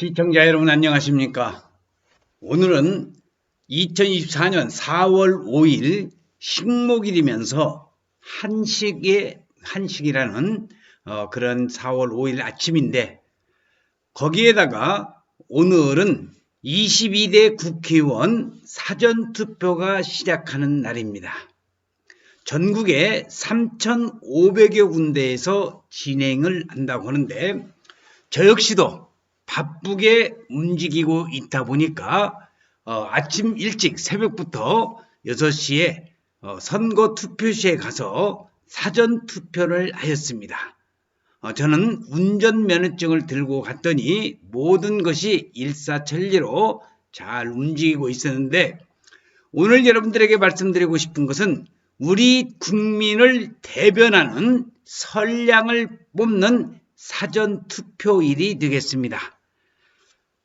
시청자 여러분 안녕하십니까? 오늘은 2024년 4월 5일 식목일이면서 한식의 한식이라는 어, 그런 4월 5일 아침인데 거기에다가 오늘은 22대 국회의원 사전투표가 시작하는 날입니다. 전국에 3,500여 군데에서 진행을 한다고 하는데 저 역시도 바쁘게 움직이고 있다 보니까 어, 아침 일찍 새벽부터 6시에 어, 선거 투표시에 가서 사전 투표를 하였습니다. 어, 저는 운전 면허증을 들고 갔더니 모든 것이 일사천리로 잘 움직이고 있었는데 오늘 여러분들에게 말씀드리고 싶은 것은 우리 국민을 대변하는 선량을 뽑는 사전 투표일이 되겠습니다.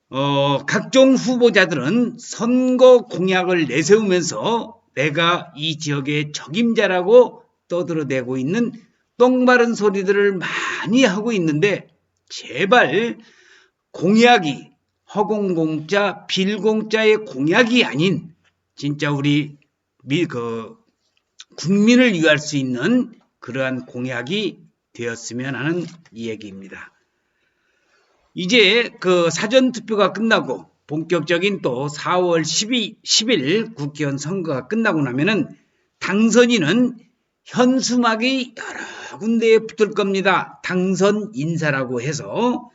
어, 각종 후보자들은 선거 공약을 내세우면서 내가 이 지역의 적임자라고 떠들어대고 있는 똥마른 소리들을 많이 하고 있는데 제발 공약이 허공공짜 빌공짜의 공약이 아닌 진짜 우리 미, 그 국민을 위할 수 있는 그러한 공약이 되었으면 하는 이 얘기입니다. 이제 그 사전 투표가 끝나고 본격적인 또 4월 12, 10일 국회의원 선거가 끝나고 나면은 당선인은 현수막이 여러 군데에 붙을 겁니다. 당선 인사라고 해서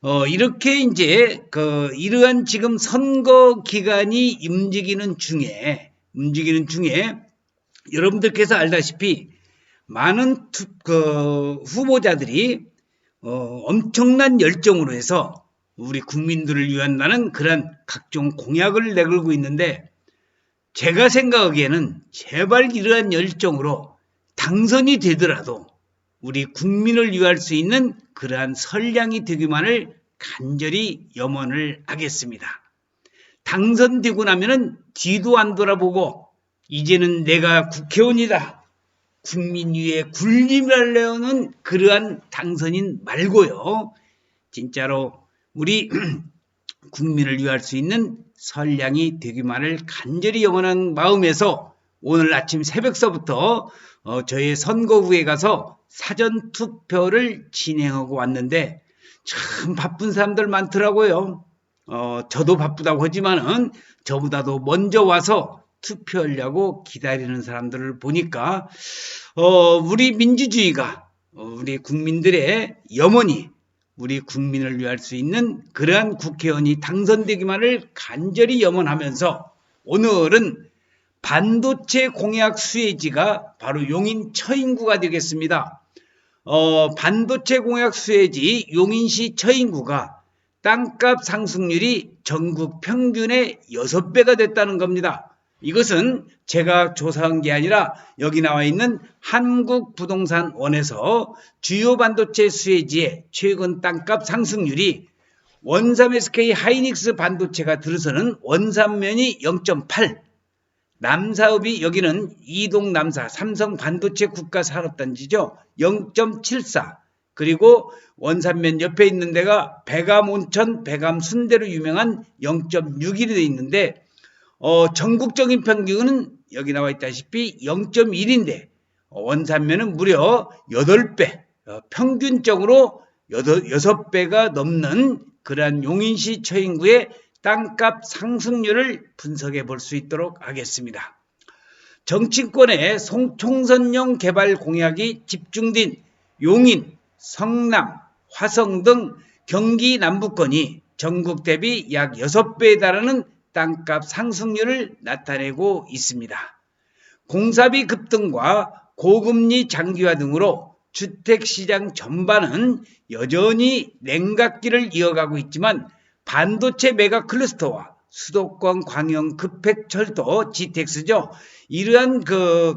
어 이렇게 이제 그 이러한 지금 선거 기간이 움직이는 중에 움직이는 중에 여러분들께서 알다시피 많은 투, 그 후보자들이 어, 엄청난 열정으로 해서 우리 국민들을 위한 나는 그런 각종 공약을 내걸고 있는데 제가 생각하기에는 제발 이러한 열정으로 당선이 되더라도 우리 국민을 위할 수 있는 그러한 선량이 되기만을 간절히 염원을 하겠습니다. 당선되고 나면은 뒤도 안 돌아보고 이제는 내가 국회의원이다. 국민 위에 군림하려는 그러한 당선인 말고요. 진짜로 우리 국민을 위할 수 있는 선량이 되기만을 간절히 영원한 마음에서 오늘 아침 새벽서부터 어, 저희 선거구에 가서 사전 투표를 진행하고 왔는데 참 바쁜 사람들 많더라고요. 어, 저도 바쁘다고 하지만은 저보다도 먼저 와서 투표하려고 기다리는 사람들을 보니까 어, 우리 민주주의가 어, 우리 국민들의 염원이 우리 국민을 위할 수 있는 그러한 국회의원이 당선되기만을 간절히 염원하면서 오늘은 반도체 공약 수혜지가 바로 용인 처인구가 되겠습니다. 어, 반도체 공약 수혜지 용인시 처인구가 땅값 상승률이 전국 평균의 6배가 됐다는 겁니다. 이것은 제가 조사한 게 아니라 여기 나와 있는 한국부동산원에서 주요 반도체 수혜지의 최근 땅값 상승률이 원삼 SK 하이닉스 반도체가 들어서는 원산면이 0.8, 남사업이 여기는 이동 남사 삼성 반도체 국가 산업단지죠. 0.74. 그리고 원산면 옆에 있는 데가 배감 온천, 배감 순대로 유명한 0.61이 돼 있는데 어, 전국적인 평균은 여기 나와 있다시피 0.1인데 원산면은 무려 8배, 어, 평균적으로 6 배가 넘는 그러한 용인시 처인구의 땅값 상승률을 분석해 볼 수 있도록 하겠습니다. 정치권의 총선용 개발 공약이 집중된 용인, 성남, 화성 등 경기 남부권이 전국 대비 약 6배에 달하는 땅값 상승률을 나타내고 있습니다. 공사비 급등과 고금리 장기화 등으로 주택시장 전반은 여전히 냉각기를 이어가고 있지만 반도체 메가 클러스터와 수도권 광역 급행철도 GTX죠. 이러한 그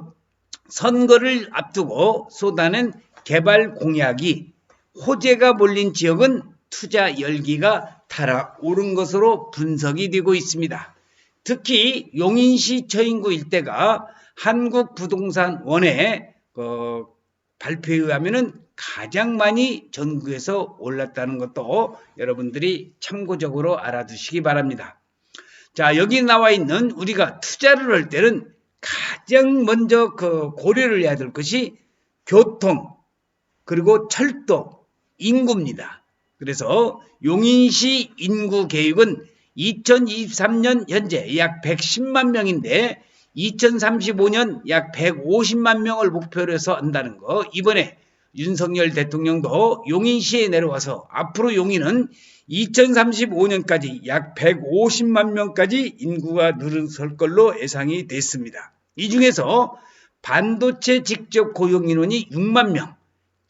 선거를 앞두고 쏟아낸 개발 공약이 호재가 몰린 지역은 투자 열기가 달아오른 것으로 분석이 되고 있습니다. 특히 용인시 처인구 일대가 한국부동산원의 그 발표에 의하면은 가장 많이 전국에서 올랐다는 것도 여러분들이 참고적으로 알아두시기 바랍니다. 자, 여기 나와 있는 우리가 투자를 할 때는 가장 먼저 그 고려를 해야 될 것이 교통, 그리고 철도, 인구입니다. 그래서 용인시 인구 계획은 2023년 현재 약 110만 명인데 2035년 약 150만 명을 목표로 해서 한다는 거. 이번에 윤석열 대통령도 용인시에 내려와서 앞으로 용인은 2035년까지 약 150만 명까지 인구가 늘어설 걸로 예상이 됐습니다. 이 중에서 반도체 직접 고용 인원이 6만 명,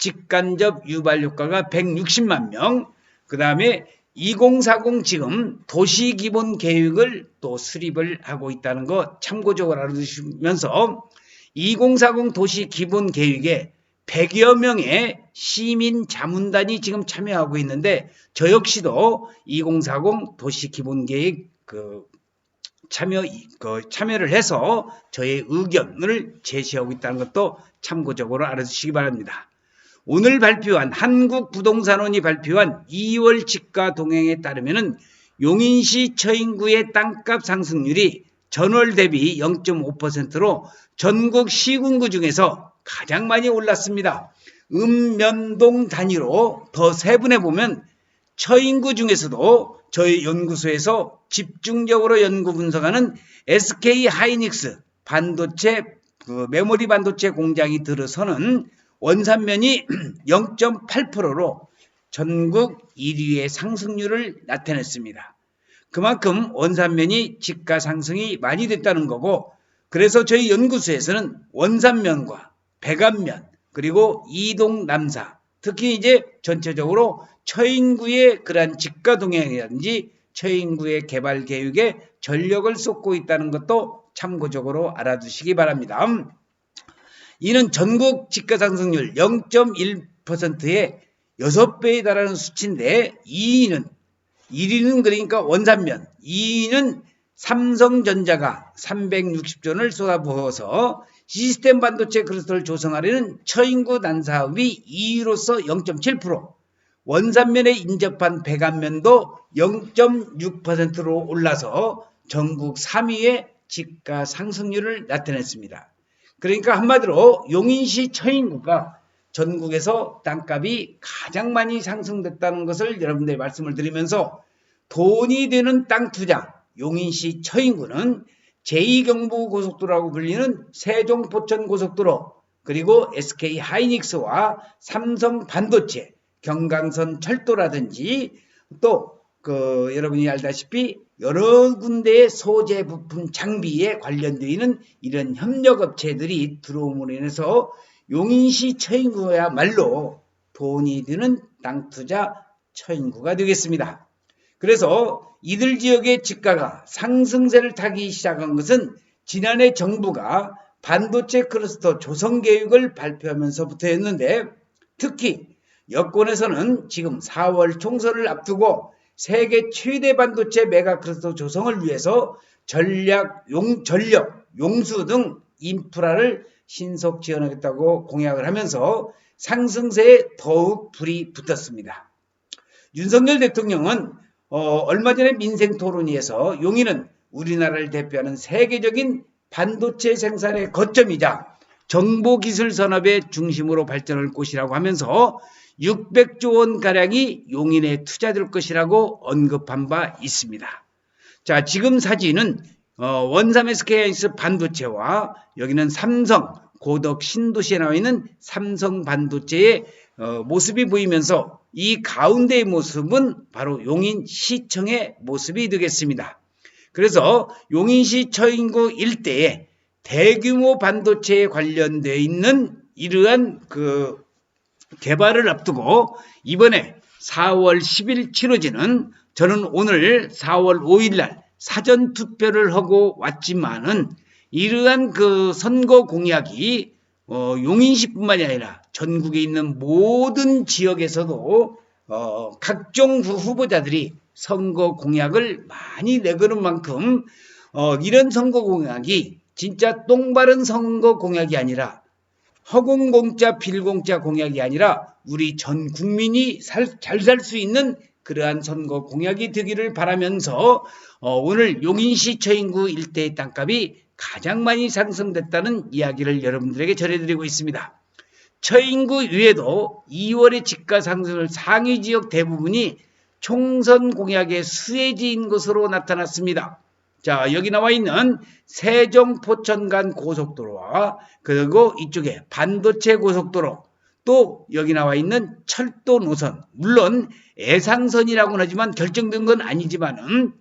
직간접 유발 효과가 160만 명, 그 다음에 2040 지금 도시 기본 계획을 또 수립을 하고 있다는 거 참고적으로 알아두시면서 2040 도시 기본 계획에 100여 명의 시민 자문단이 지금 참여하고 있는데 저 역시도 2040 도시 기본 계획 그 참여 그 참여를 해서 저의 의견을 제시하고 있다는 것도 참고적으로 알아두시기 바랍니다. 오늘 발표한 한국부동산원이 발표한 2월 집가 동향에 따르면은 용인시 처인구의 땅값 상승률이 전월 대비 0.5%로 전국 시군구 중에서 가장 많이 올랐습니다. 읍면동 단위로 더 세분해 보면 처인구 중에서도 저희 연구소에서 집중적으로 연구 분석하는 SK 하이닉스 반도체 그 메모리 반도체 공장이 들어서는 원산면이 0.8%로 전국 1위의 상승률을 나타냈습니다. 그만큼 원산면이 집가 상승이 많이 됐다는 거고 그래서 저희 연구소에서는 원산면과 백안면 그리고 이동 남사 특히 이제 전체적으로 처인구의 그러한 집가 동향이라든지 처인구의 개발 계획에 전력을 쏟고 있다는 것도 참고적으로 알아두시기 바랍니다. 이는 전국 집가 상승률 0.1%의 6배에 달하는 수치인데 2위는 1위는 그러니까 원산면, 2위는 삼성전자가 360조를 쏟아부어서 시스템 반도체 클러스터를 조성하려는 처인구 난사업이 2위로서 0.7%, 원산면에 인접한 배관면도 0.6%로 올라서 전국 3위의 집가 상승률을 나타냈습니다. 그러니까 한마디로 용인시 처인구가 전국에서 땅값이 가장 많이 상승됐다는 것을 여러분들이 말씀을 드리면서 돈이 되는 땅 투자 용인시 처인구는 제2경부고속도로라고 불리는 세종포천고속도로 그리고 SK 하이닉스와 삼성 반도체 경강선 철도라든지 또 그 여러분이 알다시피 여러 군데의 소재 부품 장비에 관련되어 있는 이런 협력업체들이 들어옴으로 인해서 용인시 처인구야말로 돈이 드는 땅 투자 처인구가 되겠습니다. 그래서 이들 지역의 집가가 상승세를 타기 시작한 것은 지난해 정부가 반도체 클러스터 조성 계획을 발표하면서부터였는데 특히 여권에서는 지금 4월 총선을 앞두고 세계 최대 반도체 메가 클러스터 조성을 위해서 전략, 용, 전력, 용수 등 인프라를 신속 지원하겠다고 공약을 하면서 상승세에 더욱 불이 붙었습니다. 윤석열 대통령은 어, 얼마 전에 민생 토론회에서 용인은 우리나라를 대표하는 세계적인 반도체 생산의 거점이자 정보기술 산업의 중심으로 발전할 곳이라고 하면서 600조 원 가량이 용인에 투자될 것이라고 언급한 바 있습니다. 자, 지금 사진은 어, 원삼 SK하이닉스 반도체와 여기는 삼성 고덕 신도시에 나와 있는 삼성 반도체의 어, 모습이 보이면서 이 가운데의 모습은 바로 용인 시청의 모습이 되겠습니다. 그래서 용인시 처인구 일대에 대규모 반도체에 관련되어 있는 이러한 그 개발을 앞두고 이번에 4월 10일 치러지는 저는 오늘 4월 5일 날 사전 투표를 하고 왔지만은 이러한 그 선거 공약이 어, 용인시뿐만이 아니라 전국에 있는 모든 지역에서도 어, 각종 후보자들이 선거 공약을 많이 내거는 만큼 어, 이런 선거 공약이 진짜 똥바른 선거 공약이 아니라 허공공짜 빌공짜 공약이 아니라 우리 전 국민이 잘 살 수 있는 그러한 선거 공약이 되기를 바라면서 어, 오늘 용인시 처인구 일대의 땅값이 가장 많이 상승됐다는 이야기를 여러분들에게 전해드리고 있습니다. 처인구 위에도 2월의 집가 상승을 상위 지역 대부분이 총선 공약의 수혜지인 것으로 나타났습니다. 자, 여기 나와 있는 세종 포천 간 고속도로와 그리고 이쪽에 반도체 고속도로 또 여기 나와 있는 철도 노선 물론 애상선이라고는 하지만 결정된 건 아니지만은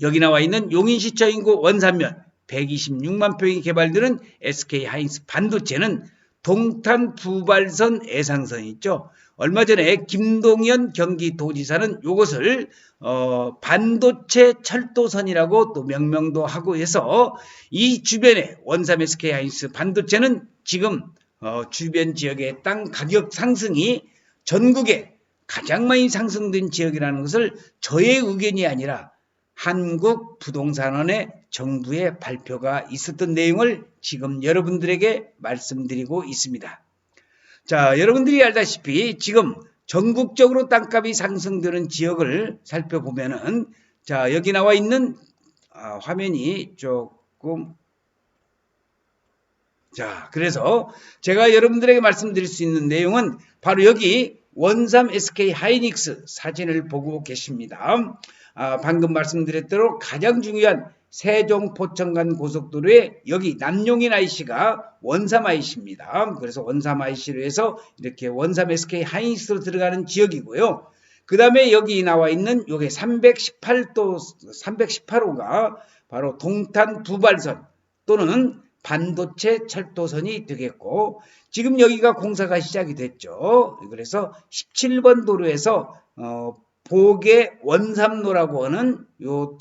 여기 나와 있는 용인시청 인구 원산면 126만 평이 개발되는 SK 하이닉스 반도체는 동탄 부발선 애상선 있죠. 얼마 전에 김동연 경기도지사는 이것을 어, 반도체 철도선이라고 또 명명도 하고 해서 이 주변에 원삼 SK 하이닉스 반도체는 지금 어, 주변 지역의 땅 가격 상승이 전국에 가장 많이 상승된 지역이라는 것을 저의 의견이 아니라 한국 부동산원의 정부의 발표가 있었던 내용을 지금 여러분들에게 말씀드리고 있습니다. 자, 여러분들이 알다시피 지금 전국적으로 땅값이 상승되는 지역을 살펴보면은 자, 여기 나와 있는 아, 화면이 조금 자, 그래서 제가 여러분들에게 말씀드릴 수 있는 내용은 바로 여기 원삼 SK 하이닉스 사진을 보고 계십니다. 아, 방금 말씀드렸대로 가장 중요한 세종 포천간 고속도로에 여기 남용인 IC가 원삼 IC입니다. 그래서 원삼 IC로 해서 이렇게 원삼 SK 하이닉스로 들어가는 지역이고요. 그 다음에 여기 나와 있는 요게 318도 318호가 바로 동탄 부발선 또는 반도체 철도선이 되겠고 지금 여기가 공사가 시작이 됐죠. 그래서 17번 도로에서 어, 보계 원삼로라고 하는 요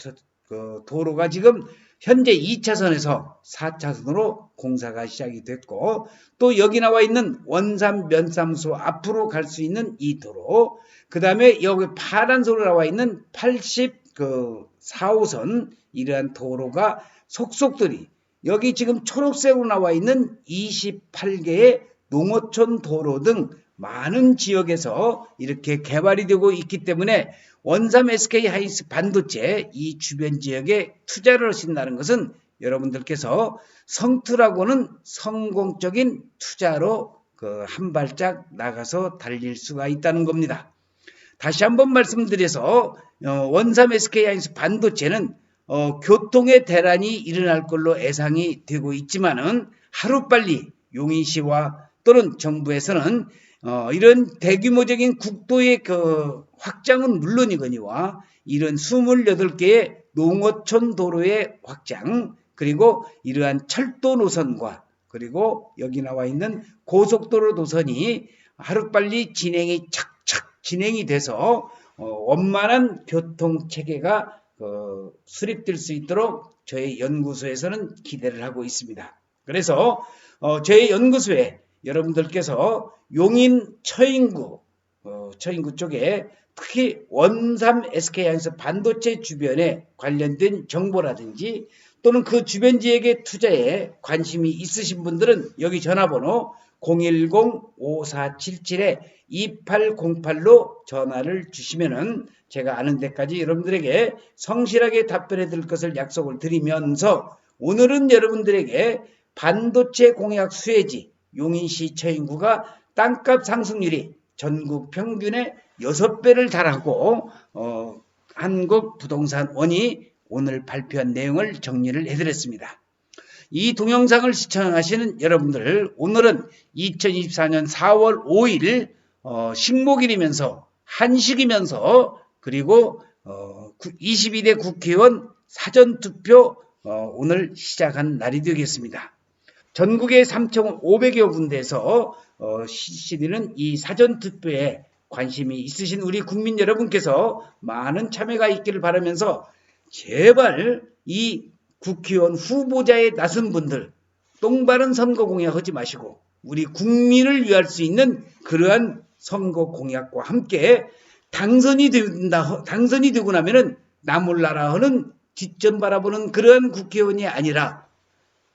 그 도로가 지금 현재 2차선에서 4차선으로 공사가 시작이 됐고 또 여기 나와 있는 원삼 면삼소 앞으로 갈 수 있는 이 도로 그 다음에 여기 파란색으로 나와 있는 80그 4호선 이러한 도로가 속속들이 여기 지금 초록색으로 나와 있는 28개의 농어촌 도로 등 많은 지역에서 이렇게 개발이 되고 있기 때문에 원삼 SK 하이스 반도체 이 주변 지역에 투자를 하신다는 것은 여러분들께서 성투라고는 성공적인 투자로 그 한 발짝 나가서 달릴 수가 있다는 겁니다. 다시 한번 말씀드려서 어, 원삼 SK 하이스 반도체는 어, 교통의 대란이 일어날 걸로 예상이 되고 있지만은 하루빨리 용인시와 또는 정부에서는 어, 이런 대규모적인 국도의 그 확장은 물론이거니와 이런 28개의 농어촌 도로의 확장 그리고 이러한 철도 노선과 그리고 여기 나와 있는 고속도로 노선이 하루빨리 진행이 착착 진행이 돼서 어, 원만한 교통 체계가 어, 수립될 수 있도록 저희 연구소에서는 기대를 하고 있습니다. 그래서 어, 저희 연구소에 여러분들께서 용인 처인구 어, 처인구 쪽에 특히 원삼 SK하이닉스 반도체 주변에 관련된 정보라든지 또는 그 주변 지역의 투자에 관심이 있으신 분들은 여기 전화번호 010-5477-2808로 전화를 주시면은 제가 아는 데까지 여러분들에게 성실하게 답변해 드릴 것을 약속을 드리면서 오늘은 여러분들에게 반도체 공약 수혜지 용인시 처인구가 땅값 상승률이 전국 평균의 6배를 달하고 어, 한국 부동산 원이 오늘 발표한 내용을 정리를 해드렸습니다. 이 동영상을 시청하시는 여러분들 오늘은 2024년 4월 5일 어, 식목일이면서 한식이면서 그리고 어, 22대 국회의원 사전투표 어, 오늘 시작한 날이 되겠습니다. 전국의 3,500여 군데에서 어, 실시되는 이 사전투표에 관심이 있으신 우리 국민 여러분께서 많은 참여가 있기를 바라면서 제발 이 국회의원 후보자에 나선 분들 똥바른 선거 공약 하지 마시고 우리 국민을 위할 수 있는 그러한 선거 공약과 함께 당선이 된다 당선이 되고 나면은 나 몰라라 하는 뒷전 바라보는 그러한 국회의원이 아니라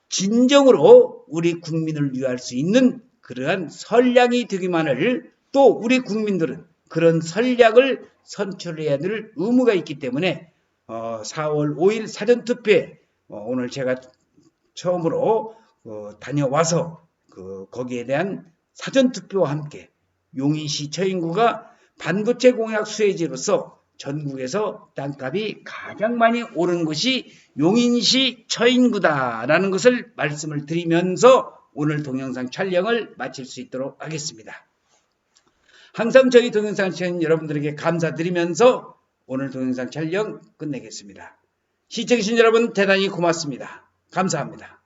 진정으로 우리 국민을 위할 수 있는 그러한 선량이 되기만을 또 우리 국민들은 그런 선량을 선출해야 될 의무가 있기 때문에 어, 4월 5일 사전투표에 어, 오늘 제가 처음으로 어, 다녀와서 그 거기에 대한 사전투표와 함께 용인시 처인구가 반도체 공약 수혜지로서 전국에서 땅값이 가장 많이 오른 곳이 용인시 처인구다라는 것을 말씀을 드리면서 오늘 동영상 촬영을 마칠 수 있도록 하겠습니다. 항상 저희 동영상 시청 여러분들에게 감사드리면서 오늘 동영상 촬영 끝내겠습니다. 시청해주신 여러분 대단히 고맙습니다. 감사합니다.